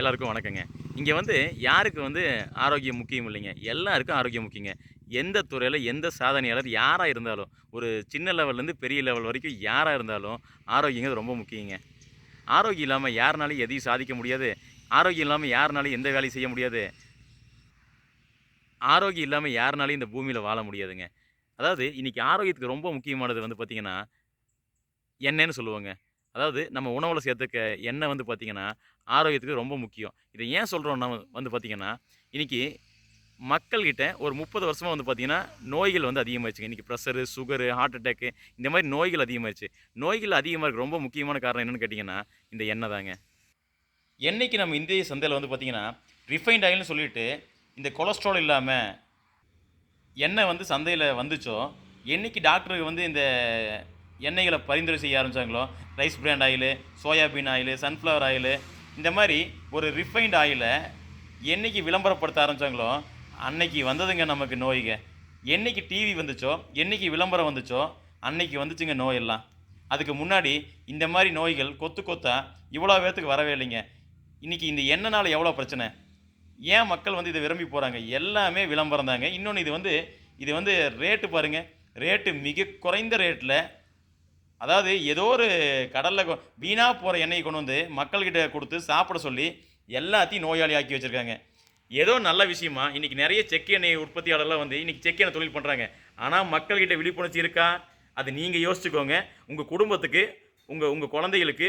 எல்லாருக்கும் வணக்கங்க. இங்கே வந்து யாருக்கு வந்து ஆரோக்கியம் முக்கியம் இல்லைங்க? எல்லாருக்கும் ஆரோக்கியம் முக்கியங்க. எந்த துறையில் எந்த சாதனையாளர் யாராக இருந்தாலும் ஒரு சின்ன லெவல்லேருந்து பெரிய லெவல் வரைக்கும் யாராக இருந்தாலும் ஆரோக்கியங்கிறது ரொம்ப முக்கியங்க. ஆரோக்கியம் இல்லாமல் யாருனாலையும் எதையும் சாதிக்க முடியாது. ஆரோக்கியம் இல்லாமல் யாருனாலையும் எந்த வேலையும் செய்ய முடியாது. ஆரோக்கியம் இல்லாமல் யாருனாலும் இந்த பூமியில் வாழ முடியாதுங்க. அதாவது இன்றைக்கி ஆரோக்கியத்துக்கு ரொம்ப முக்கியமானது வந்து பார்த்திங்கன்னா என்னன்னு சொல்லுவாங்க. அதாவது நம்ம உணவில் சேர்த்துக்க எண்ணெய் வந்து பார்த்திங்கன்னா ஆரோக்கியத்துக்கு ரொம்ப முக்கியம். இதை ஏன் சொல்கிறோம்னா வந்து பார்த்திங்கன்னா இன்றைக்கி மக்கள்கிட்ட ஒரு முப்பது வருஷமாக வந்து பார்த்திங்கன்னா நோய்கள் வந்து அதிகமாகிடுச்சுங்க இன்றைக்கி ப்ரெஷரு சுகரு ஹார்ட் அட்டாக்கு இந்த மாதிரி நோய்கள் அதிகமாகிடுச்சு நோய்கள் அதிகமாக இருக்க ரொம்ப முக்கியமான காரணம் என்னென்னு கேட்டிங்கன்னா இந்த எண்ணெய் தாங்க. எண்ணெய்க்கு நம்ம இந்திய சந்தையில் வந்து பார்த்திங்கன்னா ரிஃபைண்ட் ஆயில்னு சொல்லிட்டு இந்த கொலஸ்ட்ரால் இல்லாமல் எண்ணெய் வந்து சந்தையில் வந்துச்சோ என்னைக்கு டாக்டருக்கு வந்து இந்த எண்ணெய்களை பரிந்துரை செய்ய ஆரம்பித்தாங்களோ rice bran oil soybean oil sunflower oil இந்த மாதிரி ஒரு ரிஃபைண்ட் ஆயிலை என்னைக்கு விளம்பரப்படுத்த ஆரம்பித்தாங்களோ அன்னைக்கு வந்ததுங்க நமக்கு நோய்ங்க என்னைக்கு டிவி வந்துச்சோ? என்றைக்கு விளம்பரம் வந்துச்சோ? அன்னைக்கு வந்துச்சுங்க நோயெல்லாம் அதுக்கு முன்னாடி இந்த மாதிரி நோய்கள் கொத்து கொத்தா இவ்வளோ பேர்த்துக்கு வரவே இல்லைங்க. இன்றைக்கி இந்த எண்ணெய்னால் எவ்வளோ பிரச்சனை? ஏன் மக்கள் வந்து இதை விரும்பி போகிறாங்க எல்லாமே விளம்பரம் தாங்க. இன்னொன்று இது வந்து இது வந்து ரேட்டு பாருங்கள் ரேட்டு மிக குறைந்த ரேட்டில் அதாவது ஏதோ ஒரு கடலில் வீணாக போகிற எண்ணெயை கொண்டு வந்து மக்கள்கிட்ட கொடுத்து சாப்பிட சொல்லி எல்லாத்தையும் நோயாளி ஆக்கி வச்சுருக்காங்க. ஏதோ நல்ல விஷயமா இன்றைக்கி நிறைய செக்கு எண்ணெய் உற்பத்தியாளர்லாம் வந்து இன்றைக்கி செக் எண்ணெய் தொழில் பண்ணுறாங்க ஆனால் மக்கள்கிட்ட விழிப்புணர்ச்சி இருக்கா? அது நீங்கள் யோசிச்சுக்கோங்க. உங்கள் குடும்பத்துக்கு உங்கள் உங்கள் குழந்தைகளுக்கு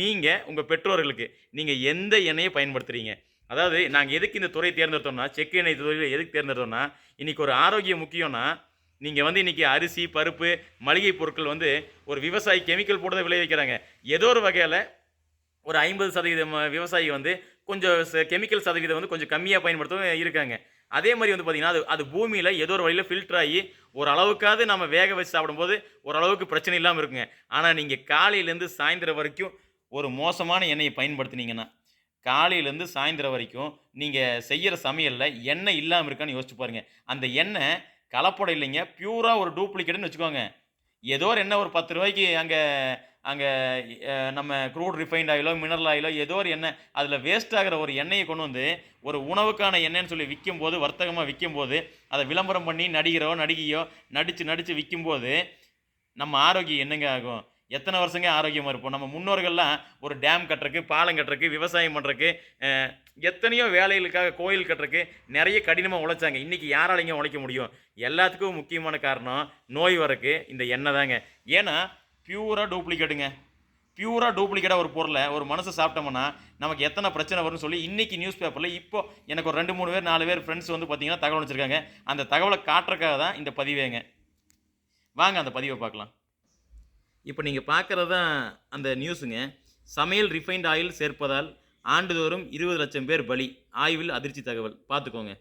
நீங்கள் உங்கள் பெற்றோர்களுக்கு நீங்கள் எந்த எண்ணெயை பயன்படுத்துகிறீங்க அதாவது நாங்கள் எதுக்கு இந்த துறையை தேர்ந்தெடுத்தோம்னா செக்கு எண்ணெய் தொழில் எதுக்கு தேர்ந்தெடுத்தோம்னா இன்றைக்கி ஒரு ஆரோக்கியம் முக்கியம்னா நீங்கள் வந்து இன்றைக்கி அரிசி பருப்பு மளிகை பொருட்கள் வந்து ஒரு விவசாயி கெமிக்கல் போட்டு தான் விளைவிக்கிறாங்க ஏதோ ஒரு வகையில் ஒரு ஐம்பது சதவீதம் விவசாயி வந்து கொஞ்சம் கெமிக்கல் சதவீதம் வந்து கொஞ்சம் கம்மியாக பயன்படுத்தவும் இருக்காங்க. அதே மாதிரி வந்து பார்த்திங்கன்னா அது அது பூமியில் ஏதோ ஒரு வழியில் ஃபில்டர் ஆகி ஒரு அளவுக்காவது நம்ம வேக வச்சு சாப்பிடும்போது ஓரளவுக்கு பிரச்சனை இல்லாமல் இருக்குங்க. ஆனால் நீங்கள் காலையிலேருந்து சாயந்தரம் வரைக்கும் ஒரு மோசமான எண்ணெயை பயன்படுத்துனீங்கன்னா காலையிலேருந்து சாயந்தரம் வரைக்கும் நீங்கள் செய்கிற சமையலில் எண்ணெய் இல்லாமல் இருக்கான்னு யோசிச்சு பாருங்கள் அந்த எண்ணெய் கலப்படம் இல்லைங்க. பியூராக ஒரு டூப்ளிகேட்னு வச்சுக்கோங்க. ஏதோ ஒரு என்ன ஒரு பத்து ரூபாய்க்கு அங்கே அங்கே நம்ம க்ரூட் ரிஃபைண்ட் ஆயிலோ மினரல் ஆயிலோ ஏதோ ஒரு எண்ணெய் அதில் வேஸ்ட் ஆகிற ஒரு எண்ணெயை கொண்டு வந்து ஒரு உணவுக்கான எண்ணெய்னு சொல்லி விற்கும்போது வர்த்தகமாக விற்கும்போது அதை விளம்பரம் பண்ணி நடிகரோ நடிகையோ நடித்து நடித்து விற்கும்போது நம்ம ஆரோக்கியம் என்னங்க ஆகும்? எத்தனை வருஷங்க ஆரோக்கியமாக இருப்போம்? நம்ம முன்னோர்கள்லாம் ஒரு டேம் கட்டுறக்கு பாலம் கட்டுறக்கு விவசாயம் பண்ணுறக்கு எத்தனையோ வேலைகளுக்காக கோயில் கட்டுறக்கு நிறைய கடினமாக உழைச்சாங்க. இன்றைக்கி யாராலைங்க உழைக்க முடியும்? எல்லாத்துக்கும் முக்கியமான காரணம் நோய் வரக்கு இந்த எண்ணெய் தாங்க. ஏன்னா பியூராக டூப்ளிகேட்டுங்க பியூராக டூப்ளிகேட்டாக ஒரு பொருளை ஒரு மனசை சாப்பிட்டோம்னா நமக்கு எத்தனை பிரச்சனை வரும்னு சொல்லி இன்றைக்கி நியூஸ் பேப்பரில் இப்போ எனக்கு ஒரு ரெண்டு மூணு பேர் நாலு பேர் ஃப்ரெண்ட்ஸ் வந்து பார்த்தீங்கன்னா தகவல் வச்சுருக்காங்க. அந்த தகவலை காட்டுறக்காக தான் இந்த பதிவேங்க. வாங்க அந்த பதிவை பார்க்கலாம். இப்போ நீங்கள் பார்க்குறது தான் அந்த நியூஸுங்க சமையல் ரிஃபைண்ட் ஆயில் சேர்ப்பதால் ஆண்டுதோறும் இருபது லட்சம் பேர் பலி. ஆய்வில் அதிர்ச்சி தகவல். பார்த்துக்கோங்க.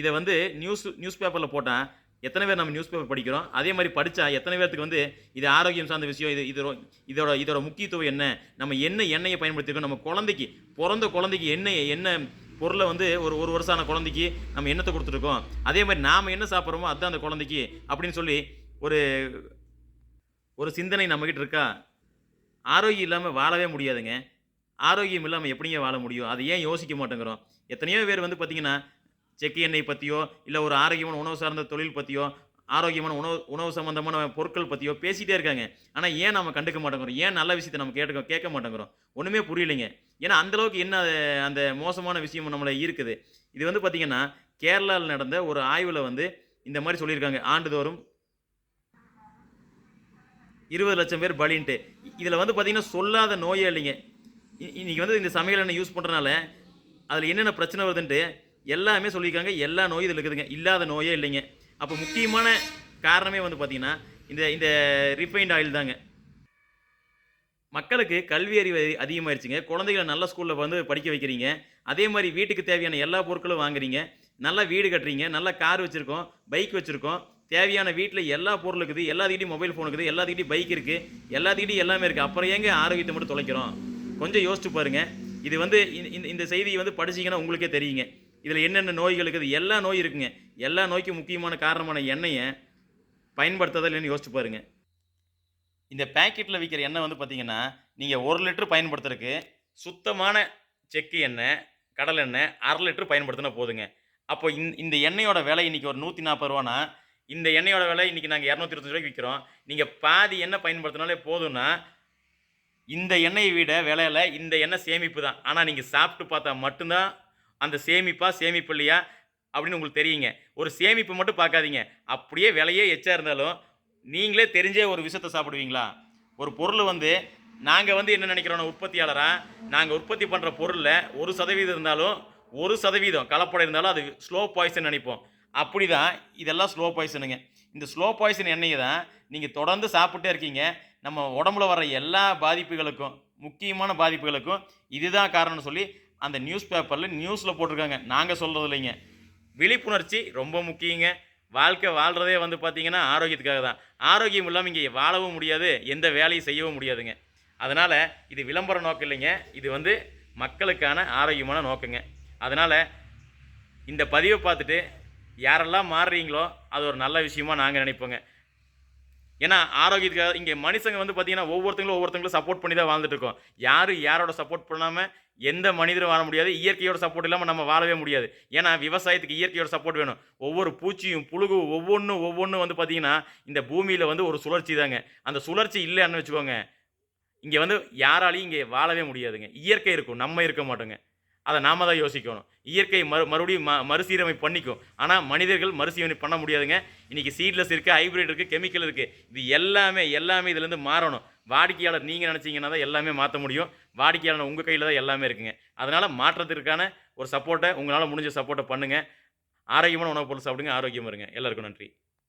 இதை வந்து நியூஸ் நியூஸ் பேப்பரில் போட்டால் எத்தனை பேர் நம்ம நியூஸ் பேப்பர் படிக்கிறோம்? அதே மாதிரி படித்தா எத்தனை பேர்த்துக்கு வந்து இது ஆரோக்கியம் சார்ந்த விஷயம் இது இதோட இதோட இதோட முக்கியத்துவம் என்ன? நம்ம என்ன எண்ணெயை பயன்படுத்திருக்கோம்? நம்ம குழந்தைக்கு பிறந்த குழந்தைக்கு எண்ணெய் என்ன பொருளை வந்து ஒரு ஒரு வருஷமான குழந்தைக்கு நம்ம எண்ணத்தை கொடுத்துருக்கோம்? அதே மாதிரி நாம் என்ன சாப்பிட்றோமோ அதுதான் அந்த குழந்தைக்கு அப்படின்னு சொல்லி ஒரு ஒரு சிந்தனை நம்மக்கிட்ட இருக்கா? ஆரோக்கியம் இல்லாமல் வாழவே முடியாதுங்க. ஆரோக்கியம் இல்லாமல் எப்படிங்க வாழ முடியும்? அதை ஏன் யோசிக்க மாட்டேங்கிறோம்? எத்தனையோ பேர் வந்து பார்த்திங்கன்னா செக்கு எண்ணெய் பற்றியோ இல்லை ஒரு ஆரோக்கியமான உணவு சார்ந்த தொழில் பற்றியோ ஆரோக்கியமான உணவு உணவு சம்மந்தமான பொருட்கள் பற்றியோ பேசிகிட்டே இருக்காங்க. ஆனால் ஏன் நம்ம கண்டுக்க மாட்டேங்கிறோம்? ஏன் நல்ல விஷயத்தை நம்ம கேட்க கேட்க மாட்டேங்கிறோம்? ஒன்றுமே புரியலைங்க. ஏன்னா அந்தளவுக்கு என்ன அந்த மோசமான விஷயம் நம்மளை இருக்குது இது வந்து பார்த்திங்கன்னா கேரளாவில் நடந்த ஒரு ஆய்வில் வந்து இந்த மாதிரி சொல்லியிருக்காங்க. ஆண்டுதோறும் இருபது லட்சம் பேர் பலின்ட்டு. இதில் வந்து பார்த்திங்கன்னா சொல்லாத நோயே இல்லைங்க. இ- வந்து இந்த சமையல் எண்ணெய் யூஸ் பண்ணுறனால அதில் என்னென்ன பிரச்சனை வருதுன்ட்டு எல்லாமே சொல்லியிருக்காங்க. எல்லா நோயும் இதில் இருக்குதுங்க. இல்லாத நோயே இல்லைங்க. அப்போ முக்கியமான காரணமே வந்து பார்த்திங்கன்னா இந்த இந்த ரிஃபைண்ட் ஆயில் தாங்க. மக்களுக்கு கல்வி அறிவு அதி- குழந்தைகளை நல்ல ஸ்கூலில் வந்து படிக்க வைக்கிறீங்க. அதே மாதிரி வீட்டுக்கு தேவையான எல்லா பொருட்களும் வாங்குறீங்க. நல்லா வீடு கட்டுறீங்க. நல்ல கார் வச்சுருக்கோம். பைக் வச்சுருக்கோம். தேவையான வீட்டில் எல்லா பொருள் இருக்குது எல்லாத்துக்கிட்டையும் மொபைல் ஃபோன் இருக்குது எல்லாத்துக்கிட்டையும் பைக் இருக்குது எல்லாத்துக்கிட்டையும் எல்லாமே இருக்குது அப்புறம் ஏங்க ஆரோக்கியத்தை மட்டும் தொலைக்கிறோம்? கொஞ்சம் யோசிச்சு பாருங்கள் இது வந்து இந்த- இந்த இந்த செய்தியை வந்து படிச்சீங்கன்னா உங்களுக்கே தெரியுங்க. இதில் என்னென்ன நோய்கள் இருக்குது? எல்லா நோய் இருக்குங்க. எல்லா நோய்க்கும் முக்கியமான காரணமான எண்ணெயை பயன்படுத்துறதா இல்லைன்னு யோசிச்சு பாருங்க. இந்த பேக்கெட்டில் விற்கிற எண்ணெய் வந்து பார்த்தீங்கன்னா நீங்கள் ஒரு லிட்டர் பயன்படுத்துறதுக்கு சுத்தமான செக்கு எண்ணெய் கடல் எண்ணெய் அரை லிட்டர் பயன்படுத்தினா போதுங்க. அப்போ இந்த இந்த எண்ணெயோட விலை இன்றைக்கி ஒரு நூற்றி நாற்பது ரூபானா இந்த எண்ணெயோட விலை இன்றைக்கி நாங்கள் இரநூத்தி இருபத்தஞ்சு ரூபாய்க்கு விற்கிறோம் நீங்கள் பாதி எண்ணெய் பயன்படுத்தினாலே போதும்னா இந்த எண்ணெயை விட விலையில இந்த எண்ணெய் சேமிப்பு தான் ஆனால் நீங்கள் சாப்பிட்டு பார்த்தா மட்டும்தான் அந்த சேமிப்பா சேமிப்பு இல்லையா அப்படின்னு உங்களுக்கு தெரியுங்க. ஒரு சேமிப்பு மட்டும் பார்க்காதீங்க. அப்படியே விலையே எச்சா இருந்தாலும் நீங்களே தெரிஞ்சே ஒரு விஷத்தை சாப்பிடுவீங்களா? ஒரு பொருள் வந்து நாங்கள் வந்து என்ன நினைக்கிறோன்னா உற்பத்தியாளராக நாங்கள் உற்பத்தி பண்ணுற பொருளில் ஒரு சதவீதம் இருந்தாலும் ஒரு சதவீதம் கலப்படம் இருந்தாலும் அது ஸ்லோ பாய்சன் நினைப்போம். அப்படி தான் இதெல்லாம் ஸ்லோ பாய்சனுங்க இந்த ஸ்லோ பாய்சன் எண்ணெயை தான் நீங்கள் தொடர்ந்து சாப்பிட்டே இருக்கீங்க. நம்ம உடம்புல வர எல்லா பாதிப்புகளுக்கும் முக்கியமான பாதிப்புகளுக்கும் இதுதான் காரணம்னு சொல்லி அந்த நியூஸ் பேப்பரில் நியூஸில் போட்டிருக்காங்க. நாங்கள் சொல்கிறது இல்லைங்க. விழிப்புணர்ச்சி ரொம்ப முக்கியங்க. வாழ்க்கை வாழ்கிறதே வந்து பார்த்திங்கன்னா ஆரோக்கியத்துக்காக தான். ஆரோக்கியம் இல்லாமல் இங்கே வாழவும் முடியாது எந்த வேலையும் செய்யவும் முடியாதுங்க. அதனால் இது விளம்பர நோக்கம் இல்லைங்க. இது வந்து மக்களுக்கான ஆரோக்கியமான நோக்கங்க. அதனால் இந்த பதிவை பார்த்துட்டு யாரெல்லாம் மாறுறீங்களோ அது ஒரு நல்ல விஷயமா நாங்கள் நினைப்போங்க. ஏன்னா ஆரோக்கியத்துக்காக இங்கே மனுஷங்க வந்து பார்த்தீங்கன்னா ஒவ்வொருத்தங்களும் ஒவ்வொருத்தங்களும் சப்போர்ட் பண்ணி தான் வாழ்ந்துட்டு இருக்கோம். யாரும் யாரோட சப்போர்ட் பண்ணாமல் எந்த மனிதரும் வாழ முடியாது. இயற்கையோட சப்போர்ட் இல்லாமல் நம்ம வாழவே முடியாது. ஏன்னா விவசாயத்துக்கு இயற்கையோட சப்போர்ட் வேணும். ஒவ்வொரு பூச்சியும் புழுகு ஒவ்வொன்றும் ஒவ்வொன்றும் வந்து பார்த்தீங்கன்னா இந்த பூமியில் வந்து ஒரு சுழற்சி தாங்க. அந்த சுழற்சி இல்லைன்னு வச்சுக்கோங்க. இங்கே வந்து யாராலையும் இங்கே வாழவே முடியாதுங்க. இயற்கை இருக்கும். நம்ம இருக்க மாட்டோங்க. அதை நாம தான் யோசிக்கணும். இயற்கை மறு மறுபடியும் ம மறுசீரமை பண்ணிக்கும். ஆனால் மனிதர்கள் மறுசீரமை பண்ண முடியாதுங்க. இன்றைக்கி சீட்லெஸ் இருக்குது ஹைப்ரிட் இருக்குது கெமிக்கல் இருக்குது இது எல்லாமே எல்லாமே இதுலேருந்து மாறணும். வாடிக்கையாளர் நீங்கள் நினச்சிங்கன்னா தான் எல்லாமே மாற்ற முடியும். வாடிக்கையாளர் உங்கள் கையில் தான் எல்லாமே இருக்குங்க. அதனால் மாற்றத்திற்கான ஒரு சப்போர்ட்டை உங்களால் முடிஞ்ச சப்போர்ட்டை பண்ணுங்கள் ஆரோக்கியமான உணவுப் பொருள் சாப்பிடுங்க ஆரோக்கியமாக இருங்க. எல்லாருக்கும் நன்றி.